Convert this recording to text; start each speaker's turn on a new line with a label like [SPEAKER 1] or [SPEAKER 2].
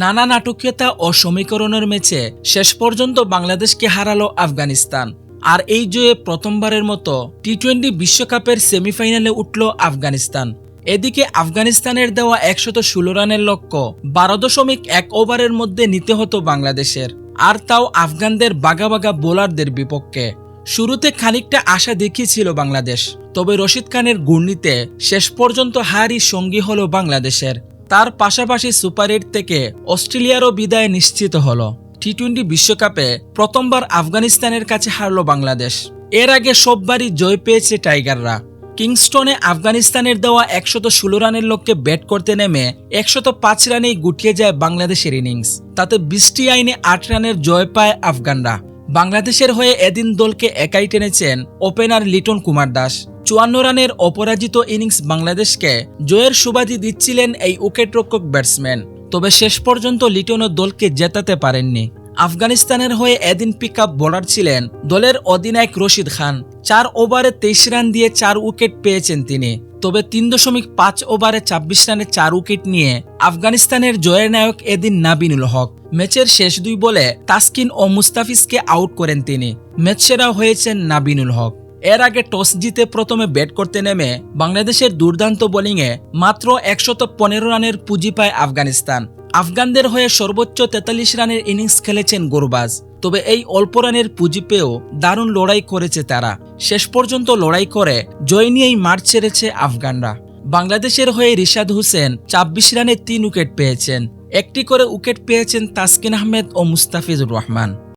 [SPEAKER 1] নানা নাটকীয়তা ও সমীকরণের ম্যাচে শেষ পর্যন্ত বাংলাদেশকে হারালো আফগানিস্তান। আর এই জয়ে প্রথমবারের মতো টি টোয়েন্টি বিশ্বকাপের সেমিফাইনালে উঠল আফগানিস্তান। এদিকে আফগানিস্তানের দেওয়া একশত ষোলো রানের লক্ষ্য বারো দশমিক এক ওভারের মধ্যে নিতে হতো বাংলাদেশের। আর তাও আফগানদের বাগা বাগা বোলারদের বিপক্ষে। শুরুতে খানিকটা আশা দেখিয়েছিল বাংলাদেশ, তবে রশিদ খানের ঘূর্ণিতে শেষ পর্যন্ত হারই সঙ্গী হল বাংলাদেশের। তার পাশাপাশি সুপার এইট থেকে অস্ট্রেলিয়ারও বিদায় নিশ্চিত হল। টি টোয়েন্টি বিশ্বকাপে প্রথমবার আফগানিস্তানের কাছে হারল বাংলাদেশ। এর আগে সববারই জয় পেয়েছে টাইগাররা। কিংস্টনে আফগানিস্তানের দেওয়া একশত ষোলো রানের লক্ষ্যে ব্যাট করতে নেমে একশত পাঁচ রানেই গুটিয়ে যায় বাংলাদেশের ইনিংস। তাতে বৃষ্টি আইনে আট রানের জয় পায় আফগানরা। বাংলাদেশের হয়ে এদিন দলকে একাই টেনেছেন ওপেনার লিটন কুমার দাস। চুয়ান্ন রানের অপরাজিত ইনিংস বাংলাদেশকে জয়ের সুবাদি দিচ্ছিলেন এই উইকেটরক্ষক ব্যাটসম্যান। তবে শেষ পর্যন্ত লিটনও দলকে জেতাতে পারেননি। আফগানিস্তানের হয়ে এদিন পিক আপ বোলার ছিলেন দলের অধিনায়ক রশিদ খান। চার ওভারে তেইশ রান দিয়ে চার উইকেট পেয়েছেন তিনি। তবে তিন দশমিক পাঁচ ওভারে ছাব্বিশ রানে চার উইকেট নিয়ে আফগানিস্তানের জয়ের নায়ক এদিন নাবিনুল হক। ম্যাচের শেষ দুই বলে তাসকিন ও মুস্তাফিজকে আউট করেন তিনি। ম্যাচ সেরা হয়েছেন নাবিনুল হক। এর আগে টস জিতে প্রথমে ব্যাট করতে নেমে বাংলাদেশের দুর্দান্ত বোলিংয়ে মাত্র একশত পনেরো রানের পুঁজি পায় আফগানিস্তান। আফগানদের হয়ে সর্বোচ্চ তেতাল্লিশ রানের ইনিংস খেলেছেন গোরবাজ। তবে এই অল্প রানের পুঁজি পেয়েও দারুণ লড়াই করেছে তারা। শেষ পর্যন্ত লড়াই করে জয় নিয়েই মাঠ ছেড়েছে আফগানরা। বাংলাদেশের হয়ে রিশাদ হোসেন ছাব্বিশ রানে তিন উইকেট পেয়েছেন। একটি করে উইকেট পেয়েছেন তাসকিন আহমেদ ও মুস্তাফিজুর রহমান।